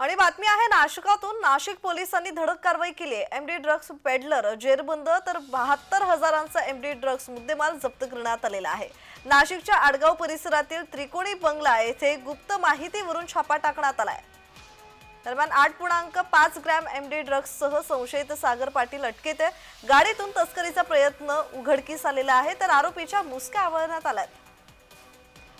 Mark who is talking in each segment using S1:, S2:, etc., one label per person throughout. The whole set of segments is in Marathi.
S1: आणि बातमी आहे नाशिकातून नाशिक पोलिसांनी धडक कारवाई केली आहे. एमडी ड्रग्स पेडलर जेरबंद तर बहात्तर हजारांचा एमडी ड्रग्स मुद्देमाल जप्त करण्यात आलेला आहे. नाशिकच्या आडगाव परिसरातील त्रिकोणी बंगला येथे गुप्त माहितीवरून छापा टाकण्यात आलाय. दरम्यान आठ पूर्णांक पाच ग्रॅम एमडी ड्रग्ससह संशयित सागर पाटील अटकेत आहे. गाडीतून तस्करीचा प्रयत्न उघडकीस आलेला आहे तर आरोपीच्या मुसक्या आवळण्यात आल्यात.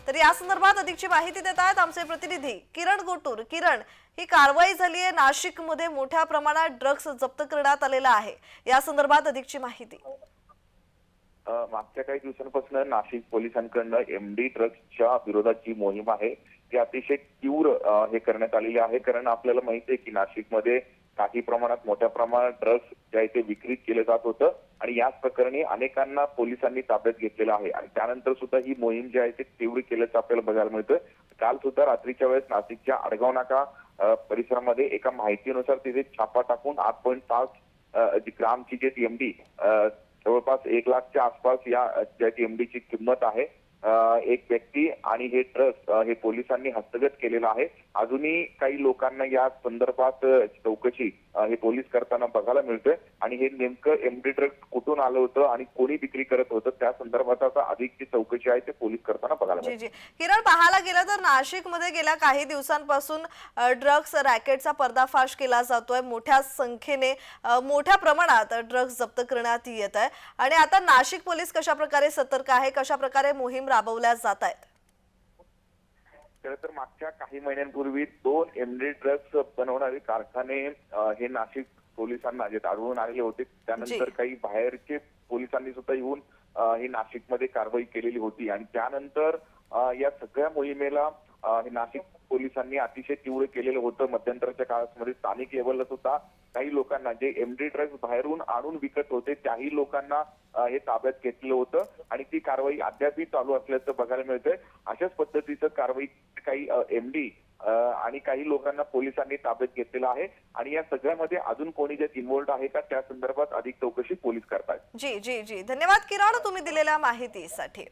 S1: तर या संदर्भात अधिकची माहिती देत आहेत आमचे प्रतिनिधी किरण गोटूर. किरण ही कारवाई झाली आहे. नाशिकमध्ये मोठ्या प्रमाणात ड्रग्ज जप्त करण्यात आलेला आहे. या संदर्भात अधिकची माहिती.
S2: मागच्या काही दिवसांपासून नाशिक पोलिसांकडनं एमडी ड्रग्सच्या विरोधात जी मोहीम आहे. ती अतिशय तीव्र हे करण्यात आलेली आहे. कारण आपल्याला माहिती आहे की नाशिकमध्ये काही प्रमाणात मोठ्या प्रमाणात ड्रग्स जे आहे ते विक्रीत केलं जात होतं आणि याच प्रकरणी अनेकांना पोलिसांनी ताब्यात घेतलेलं आहे. आणि त्यानंतर सुद्धा ही मोहीम जी आहे ती तीव्र केल्याचं आपल्याला बघायला मिळतं काल सुद्धा रात्रीच्या वेळेस नाशिकच्या आडगाव नाका परिसरामध्ये एका माहितीनुसार तिथे छापा टाकून आठ पॉईंट पाच जी ग्रामची जे एमडी जवळपास एक लाखच्या आसपास या ज्या एमडीची किंमत आहे. एक व्यक्ती आणि हे ट्रस्ट हे पोलिसांनी हस्तगत केलेलं आहे. अजूनही काही लोकांना या संदर्भात चौकशी हे पोलीस करताना बघायला मिळतोय. आणि हे नेमकं एमडी ड्रग्ज कुठून आलं होतं आणि कोणी विक्री करत होतं त्या संदर्भात आता अधिकची चौकशी आहे ते पोलीस करताना बघायला
S1: जी जी. किरण पाहायला गेलं तर नाशिकमध्ये गेल्या काही दिवसांपासून ड्रग्ज रॅकेटचा पर्दाफाश केला जातोय. मोठ्या संख्येने मोठ्या प्रमाणात ड्रग्ज जप्त करण्यात येत आहे. आणि आता नाशिक पोलीस कशा प्रकारे सतर्क आहे? कशा प्रकारे मोहीम राबवल्या जात आहेत
S2: खरं तर मागच्या काही महिन्यांपूर्वी दोन एमडी ड्रग्स बनवणारे कारखाने हे नाशिक पोलिसांना जे आढळून आलेले होते त्यानंतर. काही बाहेरचे पोलिसांनी सुद्धा येऊन ही नाशिकमध्ये कारवाई केलेली होती आणि त्यानंतर या सगळ्या मोहिमेला हे नाशिक पोलिसांनी अतिशय तीव्र केलेलं होतं मध्यंतराच्या काळामध्ये स्थानिक लेवलला सुद्धा काही लोकांना जे एमडी ड्रग्ज बाहेरून आणून विकत होते त्याही लोकांना हे ताब्यात घेतलं होतं आणि ती कारवाई अद्यापही चालू असल्याचं बघायला मिळतंय. अशाच पद्धतीचं कारवाई काही एमडी आणि काही लोकांना पोलिसांनी ताब्यात घेतलेलं आहे. आणि या सगळ्यामध्ये अजून कोणी जे इन्व्हॉल्ड आहे का त्या संदर्भात अधिक चौकशी पोलीस करतात
S1: जी जी जी. धन्यवाद किरण तुम्ही दिलेल्या माहितीसाठी.